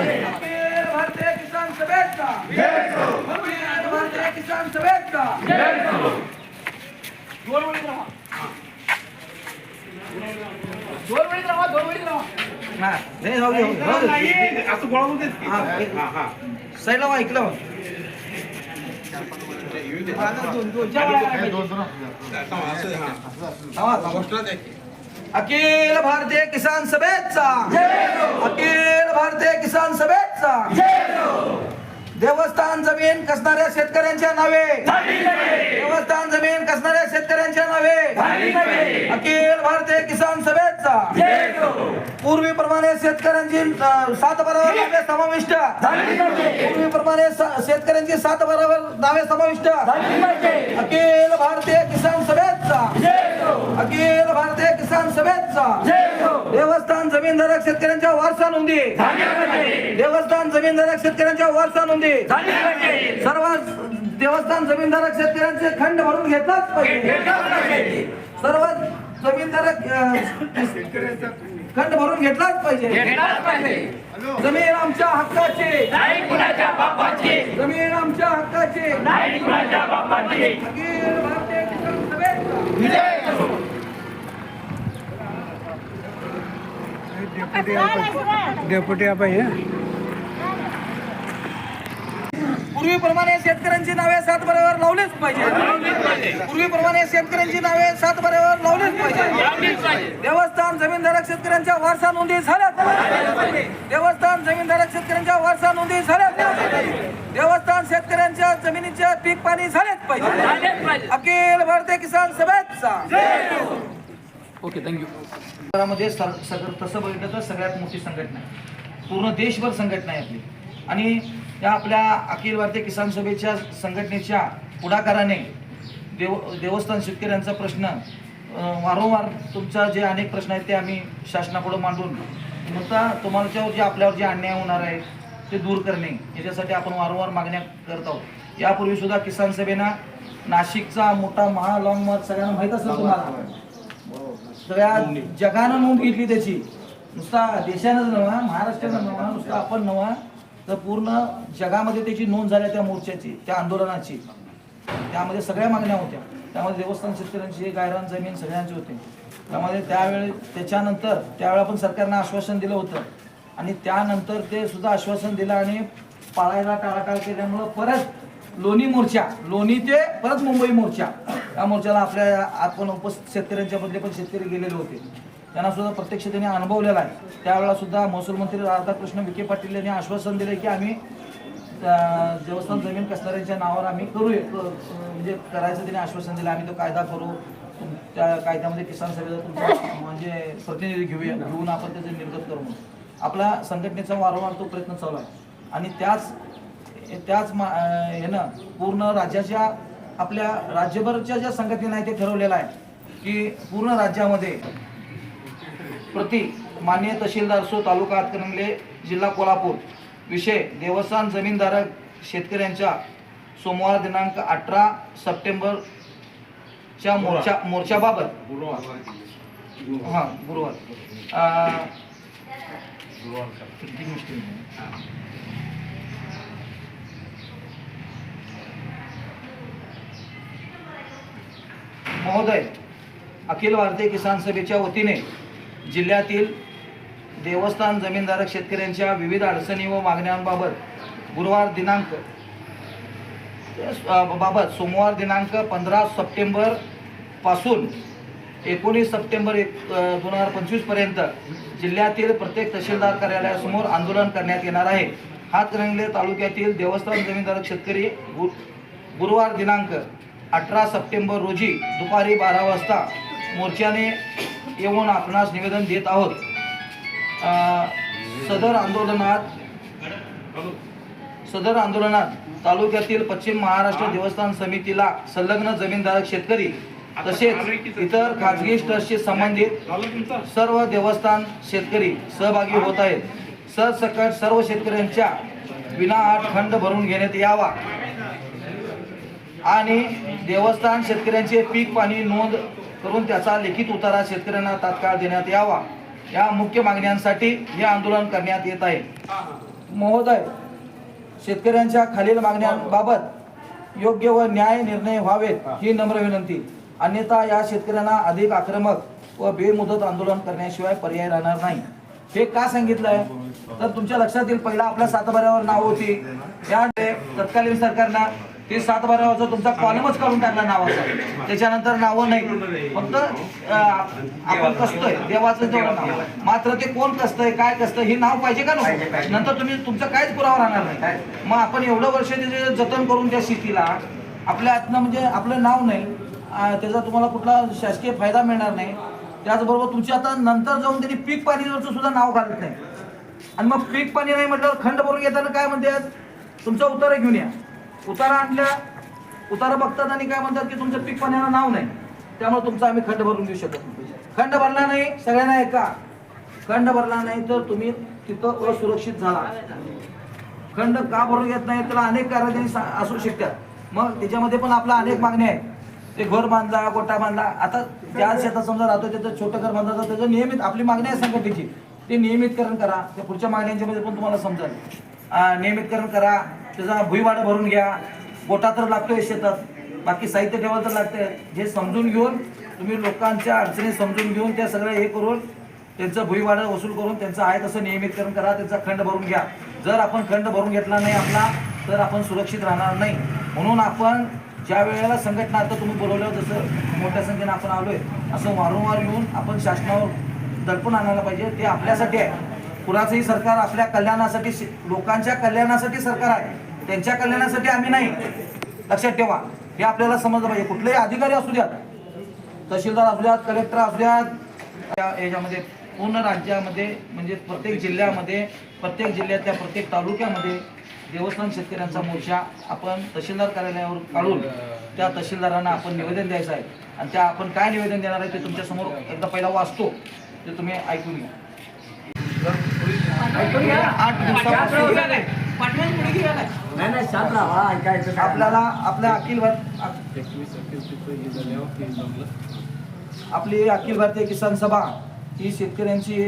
भारतीय किसान सभेचा अखिल भारतीय किसान सभेचा दोन वेळी राहा. दोन वेळी राहा, दोन वेळी राहा. हा, हे की. हा, हा, हा. साईडला वा, ऐकलं. आता दोन- अखिल भारतीय किसान सभेचा. अखिल भारतीय किसान सभेचा. देवस्थान जमीन कसणाऱ्या शेतकऱ्यांच्या नावे? देवस्थान जमीन कसणाऱ्या शेतकऱ्यांच्या नावे? अखिल भारतीय किसान सभेचा. पूर्वीप्रमाणे शेतकऱ्यांची सात बरोबर नावे समाविष्ट. पूर्वीप्रमाणे शेतकऱ्यांची सात बरोबर नावे समाविष्ट. अखिल भारतीय किसान सभेचा. अखिल भारतीय किसान सभेचा. देवस्थान जमीनधारक शेतकऱ्यांच्या वारसा नोंदी. देवस्थान जमीनधारक शेतकऱ्यांच्या वारसा नोंदी. सर्व देवस्थान जमीनधारक शेतकऱ्यांचे खंड भरून घेतलाच पाहिजे. सर्व जमीनधारक खंड भरून घेतलाच पाहिजे. जमीन आमच्या हक्काची. जमीन आमच्या हक्काची. अखिल भारतीय किसान सभेचा डेप्युटी आपण हे पूर्वीप्रमाणे शेतकऱ्यांची नावे सात बरोबर लावलीच पाहिजे. पूर्वीप्रमाणे शेतकऱ्यांची नावे सात बरोबर लावलीच पाहिजे. देवस्थान जमीनधारक शेतकऱ्यांच्या वारसा नोंदी झाल्याच पाहिजे. देवस्थान जमीनधारक शेतकऱ्यांच्या वारसा नोंदी झाल्याच पाहिजे. देवस्थान शेतकऱ्यांच्या जमिनीच्या पीक पाणी झालेच पाहिजे. अखिल भारतीय किसान सभेचा. ओके थँक्यू मध्ये सर- सगळं तसं बघितलं तर सगळ्यात मोठी संघटना आहे. पूर्ण देशभर संघटना आहे आपली. आणि या आपल्या अखिल भारतीय किसान सभेच्या संघटनेच्या पुढाकाराने देव देवस्थान शेतकऱ्यांचा प्रश्न वारंवार तुमचा जे अनेक प्रश्न आहेत ते आम्ही शासनापुढं मांडून मुद्दा तुम्हाच्यावर जे आपल्यावर जे अन्याय होणार आहे ते दूर करणे याच्यासाठी आपण वारंवार मागण्या करत आहोत. यापूर्वीसुद्धा किसान सभेनं नाशिकचा मोठा महालॉंग मार्च सगळ्यांना माहीत असेल तुम्हाला? सगळ्या जगानं नोंद घेतली त्याची. नुसता देशानंच नव्हा महाराष्ट्रानं नव्हा नुसता आपण नव्हा. तर पूर्ण जगामध्ये त्याची नोंद झाल्या त्या मोर्चाची त्या आंदोलनाची. त्यामध्ये सगळ्या मागण्या होत्या. त्यामध्ये देवस्थान शेतकऱ्यांची गायरान जमीन सगळ्यांची होते. त्यामध्ये त्यावेळी त्याच्यानंतर त्यावेळेला पण सरकारनं आश्वासन दिलं होतं. आणि त्यानंतर ते सुद्धा आश्वासन दिलं आणि पाळायला टाळाटाळ केल्यामुळं परत लोणी मोर्चा लोणी ते परत मुंबई मोर्चा त्या मोर्चाला आपल्या आपण उपस्थित शेतकऱ्यांच्या मधले पण शेतकरी गेलेले होते. त्यांना सुद्धा प्रत्यक्ष त्यांनी अनुभवलेला आहे. त्यावेळेला सुद्धा महसूल मंत्री राधाकृष्ण विखे पाटील यांनी आश्वासन दिले की आम्ही देवस्थान जमीन कसदारांच्या नावावर आम्ही करूया. म्हणजे करायचं त्यांनी आश्वासन दिलं. आम्ही तो कायदा करू. त्या कायद्यामध्ये किसान सभेचा तुमचा म्हणजे प्रतिनिधी घेऊया. घेऊन आपण त्याचं निर्गत करू म्हणून. आपला संघटनेचा वारंवार तो प्रयत्न चालू आहे. आणि त्याच त्याच मा- ह्यानं पूर्ण राज्याच्या आपल्या राज्यभरच्या ज्या संघटनेनं आहे ते ठरवलेलं आहे की पूर्ण राज्यामध्ये प्रति मान्य तहसीलदार सो तालुका हातकणंगले जिल्हा कोल्हापूर. विषय देवस्थान जमीनधारक शेतकऱ्यांच्या सोमवार दिनांक अठरा सप्टेंबरच्या मोर्चा मोर्चाबाबत. हां गुरुवार. महोदय अखिल भारतीय किसान सभेच्या वतीने जिल्ह्यातील देवस्थान जमीनधारक शेतकऱ्यांच्या विविध अडचणी व मागण्यांबाबत गुरुवार दिनांक बाबत सोमवार दिनांक पंधरा सप्टेंबरपासून एकोणीस सप्टेंबर एक दोन हजार पंचवीसपर्यंत जिल्ह्यातील प्रत्येक तहसीलदार कार्यालयासमोर आंदोलन करण्यात येणार आहे. हातकणंगले तालुक्यातील देवस्थान जमीनधारक शेतकरी गुरुवार दिनांक अठरा सप्टेंबर रोजी दुपारी बारा वाजता मोर्चाने येऊन आपणास निवेदन देत आहोत. सदर आंदोलनात सदर आंदोलनात तालुक्यातील पश्चिम महाराष्ट्र देवस्थान समितीला संलग्न जमीनधारक शेतकरी तसेच इतर खाजगी ट्रस्टशी संबंधित सर्व देवस्थान शेतकरी सहभागी होत आहेत. सरसकट सर्व शेतकऱ्यांच्या विनाआट खंड भरून घेण्यात यावा. आणि देवस्थान शेतकऱ्यांचे पीक पाणी नोंद करून त्याचा लिखित उतारा शेतकऱ्यांना तात्काळ देण्यात यावा. या मुख्य मागण्यांसाठी हे आंदोलन करण्यात येत आहे. महोदय शेतकऱ्यांच्या खालील मागण्यांबाबत योग्य व न्याय निर्णय व्हावेत ही नम्र विनंती. अन्यथा या शेतकऱ्यांना अधिक आक्रमक व बेमुदत आंदोलन करण्याशिवाय पर्याय राहणार नाही. हे का सांगितलंय? तर तुमच्या लक्षात येईल पहिला आपल्या सातबाऱ्यावर नाव होती. त्यामुळे तत्कालीन सरकारनं ते सातबाऱ्यावरचं तुमचा कॉलमच काढून टाकला नावाचा. त्याच्यानंतर नावं नाही. फक्त आपण कसतोय? देवाचं तेवढं नाव मात्र ते कोण कसतंय काय कसतंय हे नाव पाहिजे का नको? नंतर तुम्ही तुमचा काहीच पुरावा राहणार नाही. मग आपण एवढं वर्ष त्याचे जतन करून त्या शेतीला आपल्या आतनं म्हणजे आपलं नाव नाही. त्याचा तुम्हाला कुठला शासकीय फायदा मिळणार नाही. त्याचबरोबर तुमची आता नंतर जाऊन त्यांनी पीक पाणीवरचं सुद्धा नाव घालत नाही. आणि मग पीक पाणी नाही म्हटल्यावर खंड भरून घेताना काय म्हणतात? तुमचा उतारा घेऊन या. उतारा आणल्या. उतारा बघतात आणि काय म्हणतात की तुमचं पीक पाण्याला नाव नाही. त्यामुळे तुमचा आम्ही खंड भरून देऊ शकत नाही. खंड भरला नाही सगळ्यांना ऐका खंड भरला नाही तर तुम्ही तिथं असुरक्षित झाला. खंड का भरून घेत नाही त्याला अनेक कारण असू शकतात. मग त्याच्यामध्ये पण आपल्या अनेक मागण्या आहेत. ते घर बांधला गोटा बांधला. आता ज्या शेतात समजा राहतो त्याचं छोटं घर बांधला तर त्याचं नियमित आपली मागणी आहे संघटनेची. ते नियमितकरण करा. त्या पुढच्या मागण्यांच्या मध्ये पण तुम्हाला समजेल. नियमितकरण करा. त्याचा भुईवाडा भरून घ्या. गोटा तर लागतोय शेतात. बाकी साहित्य ठेवायला तर लागतंय. जे समजून घेऊन तुम्ही लोकांच्या अडचणी समजून घेऊन त्या सगळ्या हे करून त्यांचं भुईवाडा वसूल करून त्यांचं आहे तसं नियमितकरण करा त्यांचा खंड भरून घ्या. जर आपण खंड भरून घेतला नाही आपला तर आपण सुरक्षित राहणार नाही. म्हणून आपण ज्या वेळेला संघटना आता तुम्ही बोलवलं जसं मोठ्या संख्येनं आपण आलोय. असं वारंवार येऊन आपण शासनावर दडपून आणायला पाहिजे. ते आपल्यासाठी आहे. कुणाचंही सरकार आपल्या कल्याणासाठी लोकांच्या कल्याणासाठी सरकार आहे. त्यांच्या कल्याणासाठी आम्ही नाही. लक्षात ठेवा. हे आपल्याला समजलं पाहिजे. कुठलेही अधिकारी असू द्यात. तहसीलदार असू द्यात कलेक्टर असू द्यात या याच्यामध्ये पूर्ण राज्यामध्ये म्हणजे प्रत्येक जिल्ह्यामध्ये प्रत्येक जिल्ह्यातल्या प्रत्येक तालुक्यामध्ये देवस्थान शेतकऱ्यांचा मोर्चा आपण तहसीलदार कार्यालयावर काढून त्या तहसीलदारांना आपण निवेदन द्यायचं आहे. आणि त्या आपण काय निवेदन देणार आहे ते तुमच्यासमोर एकदा पहिला वाचतो. ते तुम्ही ऐकून घ्या. ऐकून घ्या आठ दिवसापासून नाही नाही शांत राहा ऐकायचं काय. आपल्याला आपल्या अखिल भार आपली अखिल भारतीय किसान सभा ही शेतकऱ्यांची